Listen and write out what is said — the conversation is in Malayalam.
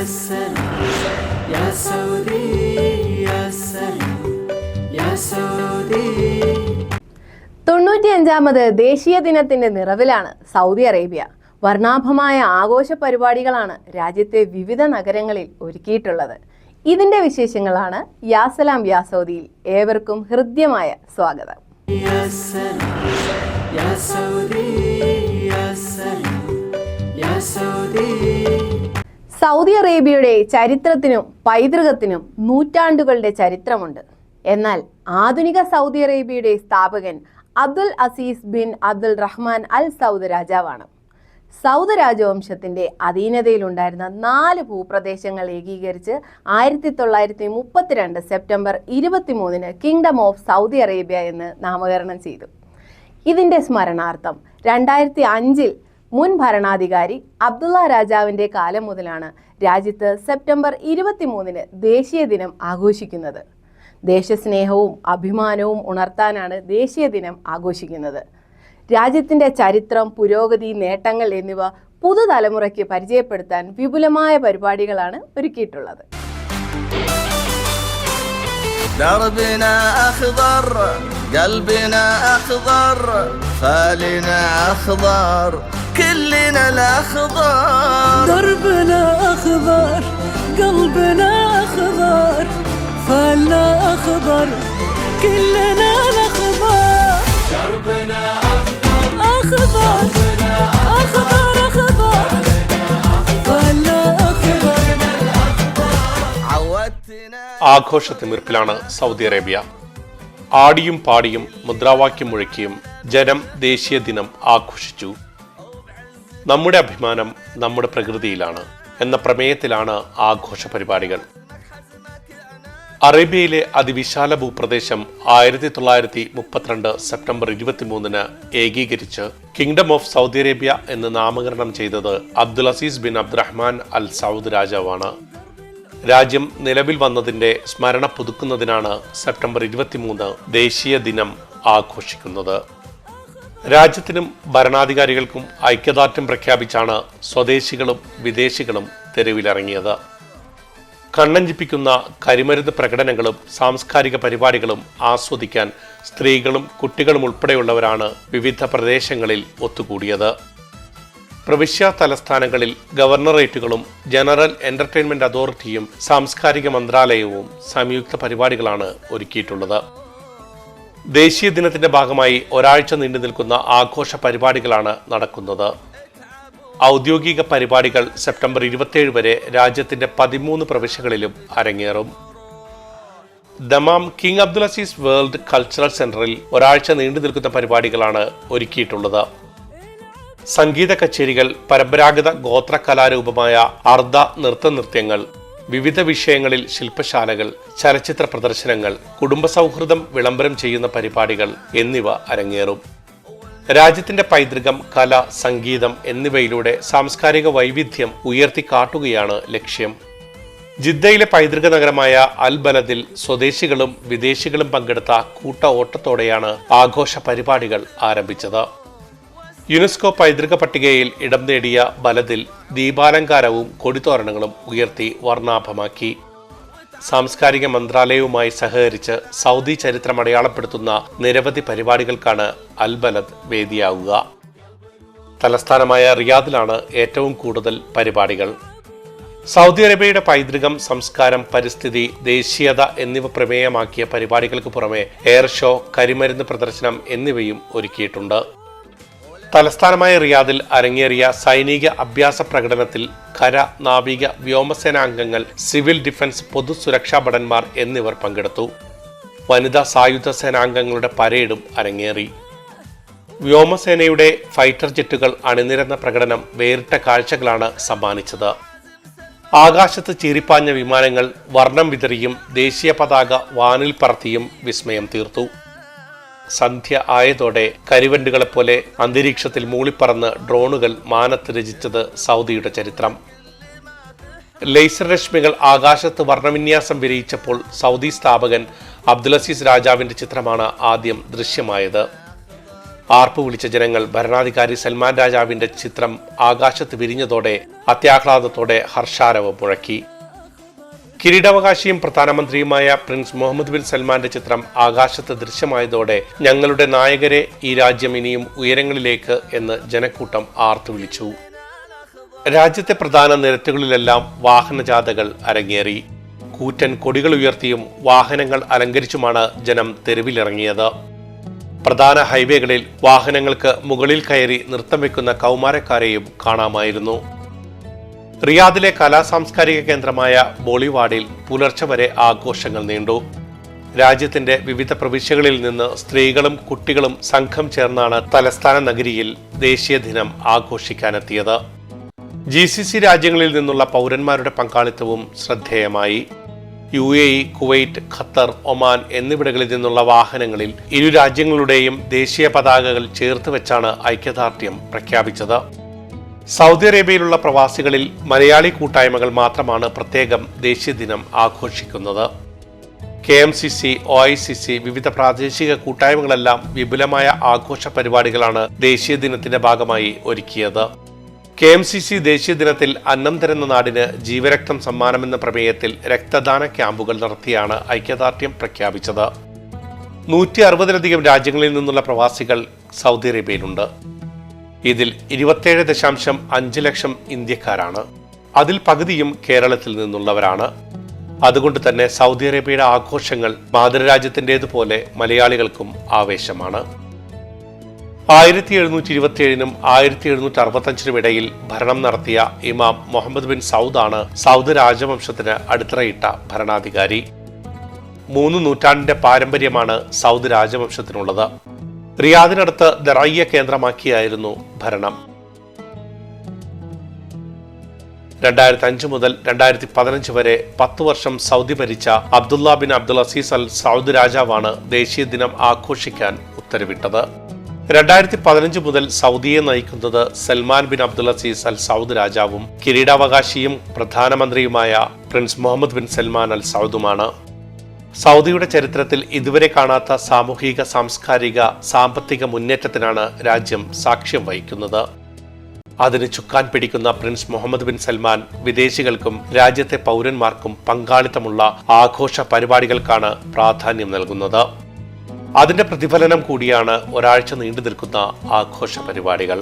سلام يا سعودي يا سلام يا سعودي തൊണ്ണൂറ്റിയഞ്ചാമത് ദേശീയ ദിനത്തിന്റെ നിറവിലാണ് സൗദി അറേബ്യ വർണ്ണാഭമായ ആഘോഷ പരിപാടികളാണ് രാജ്യത്തെ വിവിധ നഗരങ്ങളിൽ ഒരുക്കിയിട്ടുള്ളത് ഇതിന്റെ വിശേഷങ്ങളാണ് യാസലാം യാ സൗദിയിൽ ഏവർക്കും ഹൃദ്യമായ സ്വാഗതം يا سلام സൗദി അറേബ്യയുടെ ചരിത്രത്തിനും പൈതൃകത്തിനും നൂറ്റാണ്ടുകളുടെ ചരിത്രമുണ്ട്. എന്നാൽ ആധുനിക സൗദി അറേബ്യയുടെ സ്ഥാപകൻ Abdul Aziz bin Abdul Rahman Al Saud രാജാവാണ്. സൗദ് രാജവംശത്തിന്റെ അധീനതയിലുണ്ടായിരുന്ന നാല് ഭൂപ്രദേശങ്ങൾ ഏകീകരിച്ച് ആയിരത്തി തൊള്ളായിരത്തി മുപ്പത്തിരണ്ട് സെപ്റ്റംബർ ഇരുപത്തിമൂന്നിന് കിങ്ഡം ഓഫ് സൗദി അറേബ്യ എന്ന് നാമകരണം ചെയ്തു. ഇതിന്റെ സ്മരണാർത്ഥം രണ്ടായിരത്തി അഞ്ചിൽ മുൻ ഭരണാധികാരി അബ്ദുള്ള രാജാവിന്റെ കാലം മുതലാണ് രാജ്യത്ത് സെപ്റ്റംബർ ഇരുപത്തിമൂന്നിന് ദേശീയ ദിനം ആഘോഷിക്കുന്നത് ദേശസ്നേഹവും അഭിമാനവും ഉണർത്താനാണ് ദേശീയ ദിനം ആഘോഷിക്കുന്നത് രാജ്യത്തിന്റെ ചരിത്രം പുരോഗതി നേട്ടങ്ങൾ എന്നിവ പുതുതലമുറയ്ക്ക് പരിചയപ്പെടുത്താൻ വിപുലമായ പരിപാടികളാണ് ഒരുക്കിയിട്ടുള്ളത് دربنا أخضر قلبنا أخضر فالنا أخضر كلنا الأخضر دربنا أخضر قلبنا أخضر فالنا أخضر كلنا الأخضر دربنا أخضر أخضر أخضر فالنا أخضر عودتنا ആഘോഷത്തിമിർപ്പിലാണ് സൗദി അറേബ്യ ആടിയും പാടിയും മുദ്രാവാക്യം മുഴക്കിയും ജനം ദേശീയ ദിനം ആഘോഷിച്ചു നമ്മുടെ അഭിമാനം നമ്മുടെ പ്രകൃതിയിലാണ് എന്ന പ്രമേയത്തിലാണ് ആഘോഷ പരിപാടികൾ. അറേബ്യയിലെ അതിവിശാല ഭൂപ്രദേശം ആയിരത്തി തൊള്ളായിരത്തി മുപ്പത്തിരണ്ട് സെപ്റ്റംബർ ഇരുപത്തിമൂന്നിന് ഏകീകരിച്ച് കിങ്ഡം ഓഫ് സൗദി അറേബ്യ എന്ന് നാമകരണം ചെയ്തത് Abdul Aziz bin Abdulrahman Al Saud രാജാവാണ്. രാജ്യം നിലവിൽ വന്നതിന്റെ സ്മരണ പുതുക്കുന്നതിനാണ് സെപ്റ്റംബർ ഇരുപത്തിമൂന്ന് ദേശീയ ദിനം ആഘോഷിക്കുന്നത്. രാജ്യത്തിനും ഭരണാധികാരികൾക്കും ഐക്യദാർഢ്യം പ്രഖ്യാപിച്ചാണ് സ്വദേശികളും വിദേശികളും തെരുവിലിറങ്ങിയത്. കണ്ണഞ്ചിപ്പിക്കുന്ന കരിമരുന്ന് പ്രകടനങ്ങളും സാംസ്കാരിക പരിപാടികളും ആസ്വദിക്കാൻ സ്ത്രീകളും കുട്ടികളും ഉൾപ്പെടെയുള്ളവരാണ് വിവിധ പ്രദേശങ്ങളിൽ ഒത്തുകൂടിയത്. പ്രവിശ്യ തലസ്ഥാനങ്ങളിൽ ഗവർണറേറ്റുകളും ജനറൽ എന്റർടൈൻമെന്റ് അതോറിറ്റിയും സാംസ്കാരിക മന്ത്രാലയവും സംയുക്ത പരിപാടികളാണ് ഒരുക്കിയിട്ടുള്ളത്. ദേശീയ ദിനത്തിന്റെ ഭാഗമായി ഒരാഴ്ച നീണ്ടു നിൽക്കുന്ന ആഘോഷ പരിപാടികളാണ് നടക്കുന്നത്. ഔദ്യോഗിക പരിപാടികൾ സെപ്റ്റംബർ ഇരുപത്തിയേഴ് വരെ രാജ്യത്തിന്റെ പതിമൂന്ന് പ്രവിശ്യകളിലും അരങ്ങേറും. Dammam King Abdul Aziz World Cultural സെന്ററിൽ ഒരാഴ്ച നീണ്ടു നിൽക്കുന്ന പരിപാടികളാണ് ഒരുക്കിയിട്ടുള്ളത്. സംഗീത കച്ചേരികൾ പരമ്പരാഗത ഗോത്ര കലാരൂപമായ അർദ്ധ നൃത്തനൃത്യങ്ങൾ വിവിധ വിഷയങ്ങളിൽ ശില്പശാലകൾ ചലച്ചിത്ര പ്രദർശനങ്ങൾ കുടുംബ സൗഹൃദം വിളംബരം ചെയ്യുന്ന പരിപാടികൾ എന്നിവ അരങ്ങേറും. രാജ്യത്തിന്റെ പൈതൃകം കല സംഗീതം എന്നിവയിലൂടെ സാംസ്കാരിക വൈവിധ്യം ഉയർത്തിക്കാട്ടുകയാണ് ലക്ഷ്യം. ജിദ്ദയിലെ പൈതൃക നഗരമായ അൽബലദിൽ സ്വദേശികളും വിദേശികളും പങ്കെടുത്ത കൂട്ട ഓട്ടത്തോടെയാണ് ആഘോഷ പരിപാടികൾ ആരംഭിച്ചത്. യുനെസ്കോ പൈതൃക പട്ടികയിൽ ഇടം നേടിയ ബലതിൽ ദീപാലങ്കാരവും കൊടിത്തോരണങ്ങളും ഉയർത്തി വർണാഭമാക്കി. സാംസ്കാരിക മന്ത്രാലയവുമായി സഹകരിച്ച് സൗദി ചരിത്രം അടയാളപ്പെടുത്തുന്ന നിരവധി പരിപാടികൾക്കാണ് അൽബലദ് വേദിയാവുക. തലസ്ഥാനമായ റിയാദിലാണ് ഏറ്റവും കൂടുതൽ പരിപാടികൾ. സൗദി അറേബ്യയുടെ പൈതൃകം സംസ്കാരം പരിസ്ഥിതി ദേശീയത എന്നിവ പ്രമേയമാക്കിയ പരിപാടികൾക്ക് പുറമെ എയർ ഷോ കരിമരുന്ന് പ്രദർശനം എന്നിവയും ഒരുക്കിയിട്ടുണ്ട്. തലസ്ഥാനമായ റിയാദിൽ അരങ്ങേറിയ സൈനിക അഭ്യാസ പ്രകടനത്തിൽ കര നാവിക വ്യോമസേനാംഗങ്ങൾ സിവിൽ ഡിഫൻസ് പൊതുസുരക്ഷാ ഭടന്മാർ എന്നിവർ പങ്കെടുത്തു. വനിതാ സായുധ സേനാംഗങ്ങളുടെ പരേഡും അരങ്ങേറി. വ്യോമസേനയുടെ ഫൈറ്റർ ജെറ്റുകൾ അണിനിരന്ന പ്രകടനം വേറിട്ട കാഴ്ചകളാണ് സമ്മാനിച്ചത്. ആകാശത്ത് ചീരിപ്പാഞ്ഞ വിമാനങ്ങൾ വർണം വിതറിയും ദേശീയ പതാക വാനിൽ പറത്തിയും വിസ്മയം തീർത്തു. സന്ധ്യ ആയതോടെ കരിവണ്ടുകളെപ്പോലെ അന്തരീക്ഷത്തിൽ മൂളിപ്പറന്ന് ഡ്രോണുകൾ മാനത്ത് രചിച്ചത് സൗദിയുടെ ചരിത്രം. ലേസർ രശ്മികൾ ആകാശത്ത് വർണവിന്യാസം വിരയിച്ചപ്പോൾ സൗദി സ്ഥാപകൻ അബ്ദുലസീസ് രാജാവിന്റെ ചിത്രമാണ് ആദ്യം ദൃശ്യമായത്. ആർപ്പു വിളിച്ച ജനങ്ങൾ ഭരണാധികാരി സൽമാൻ രാജാവിന്റെ ചിത്രം ആകാശത്ത് വിരിഞ്ഞതോടെ അത്യാഹ്ലാദത്തോടെ ഹർഷാരവം മുഴക്കി. കിരീടാവകാശിയും പ്രധാനമന്ത്രിയുമായ പ്രിൻസ് മുഹമ്മദ് ബിൻ സൽമാന്റെ ചിത്രം ആകാശത്ത് ദൃശ്യമായതോടെ ഞങ്ങളുടെ നായകരെ ഈ രാജ്യം ഇനിയും ഉയരങ്ങളിലേക്ക് എന്ന് ജനക്കൂട്ടം ആർത്തുവിളിച്ചു രാജ്യത്തെ പ്രധാന നിരത്തുകളിലെല്ലാം വാഹനജാഥകൾ അരങ്ങേറി. കൂറ്റൻ കൊടികൾ ഉയർത്തിയും വാഹനങ്ങൾ അലങ്കരിച്ചുമാണ് ജനം തെരുവിലിറങ്ങിയത്. പ്രധാന ഹൈവേകളിൽ വാഹനങ്ങൾക്ക് മുകളിൽ കയറി നൃത്തം വെക്കുന്ന കൗമാരക്കാരെയും കാണാമായിരുന്നു. റിയാദിലെ കലാ സാംസ്കാരിക കേന്ദ്രമായ ബോളിവാഡിൽ പുലർച്ചെ വരെ ആഘോഷങ്ങൾ നീണ്ടു. രാജ്യത്തിന്റെ വിവിധ പ്രവിശ്യകളിൽ നിന്ന് സ്ത്രീകളും കുട്ടികളും സംഘം ചേർന്നാണ് തലസ്ഥാന നഗരിയിൽ ദേശീയ ദിനം ആഘോഷിക്കാനെത്തിയത്. ജി സി സി രാജ്യങ്ങളിൽ നിന്നുള്ള പൗരന്മാരുടെ പങ്കാളിത്തവും ശ്രദ്ധേയമായി. U A E Kuwait Qatar Oman എന്നിവിടങ്ങളിൽ നിന്നുള്ള വാഹനങ്ങളിൽ ഇരു രാജ്യങ്ങളുടെയും ദേശീയ പതാകകൾ ചേർത്ത് വെച്ചാണ് ഐക്യദാർഢ്യം പ്രഖ്യാപിച്ചത്. സൗദി അറേബ്യയിലുള്ള പ്രവാസികളിൽ മലയാളി കൂട്ടായ്മകൾ മാത്രമാണ് പ്രത്യേകം ദേശീയ ദിനം ആഘോഷിക്കുന്നത്. K M C C O I C C വിവിധ പ്രാദേശിക കൂട്ടായ്മകളെല്ലാം വിപുലമായ ആഘോഷ പരിപാടികളാണ് ദേശീയ ദിനത്തിന്റെ ഭാഗമായി ഒരുക്കിയത്. കെ എം സി സി ദേശീയ ദിനത്തിൽ അന്നം തരുന്ന നാടിന് ജീവരക്തം സമ്മാനമെന്ന പ്രമേയത്തിൽ രക്തദാന ക്യാമ്പുകൾ നടത്തിയാണ് ഐക്യദാർഢ്യം പ്രഖ്യാപിച്ചത്. നൂറ്റി അറുപതിലധികം രാജ്യങ്ങളിൽ നിന്നുള്ള പ്രവാസികൾ സൗദി അറേബ്യയിലുണ്ട്. ഇതിൽ ഇരുപത്തേഴ് ദശാംശം അഞ്ച് ലക്ഷം ഇന്ത്യക്കാരാണ്. അതിൽ പകുതിയും കേരളത്തിൽ നിന്നുള്ളവരാണ്. അതുകൊണ്ട് തന്നെ സൗദി അറേബ്യയുടെ ആഘോഷങ്ങൾ മാതൃരാജ്യത്തിന്റെതുപോലെ മലയാളികൾക്കും ആവേശമാണ്. ആയിരത്തി എഴുന്നൂറ്റി ഇരുപത്തിയേഴിനും ആയിരത്തി എഴുന്നൂറ്റി അറുപത്തഞ്ചിനും ഇടയിൽ ഭരണം നടത്തിയ ഇമാം മുഹമ്മദ് ബിൻ സൗദാണ് സൗദ് രാജവംശത്തിന് അടിത്തറയിട്ട ഭരണാധികാരി. മൂന്ന് നൂറ്റാണ്ടിന്റെ പാരമ്പര്യമാണ് സൗദ് രാജവംശത്തിനുള്ളത്. റിയാദിനടുത്ത് ദറയ്യ കേന്ദ്രമാക്കിയായിരുന്നു ഭരണം. രണ്ടായിരത്തി അഞ്ച് മുതൽ രണ്ടായിരത്തി പതിനഞ്ച് വരെ പത്ത് വർഷം സൗദി ഭരിച്ച Abdullah bin Abdul Aziz Al Saud രാജാവാണ് ദേശീയ ദിനം ആഘോഷിക്കാൻ ഉത്തരവിട്ടത്. രണ്ടായിരത്തി പതിനഞ്ച് മുതൽ സൗദിയെ നയിക്കുന്നത് Salman bin Abdul Aziz Al Saud രാജാവും കിരീടാവകാശിയും പ്രധാനമന്ത്രിയുമായ Prince Mohammed bin Salman Al സൗദുമാണ്. സൗദിയുടെ ചരിത്രത്തിൽ ഇതുവരെ കാണാത്ത സാമൂഹിക സാംസ്കാരിക സാമ്പത്തിക മുന്നേറ്റത്തിനാണ് രാജ്യം സാക്ഷ്യം വഹിക്കുന്നത്. അതിന് ചുക്കാൻ പിടിക്കുന്ന പ്രിൻസ് മുഹമ്മദ് ബിൻ സൽമാൻ വിദേശികൾക്കും രാജ്യത്തെ പൗരന്മാർക്കും പങ്കാളിത്തമുള്ള ആഘോഷ പരിപാടികൾക്കാണ് പ്രാധാന്യം നൽകുന്നത്. അതിന്റെ പ്രതിഫലനം കൂടിയാണ് ഒരാഴ്ച നീണ്ടു നിൽക്കുന്ന ആഘോഷ പരിപാടികൾ.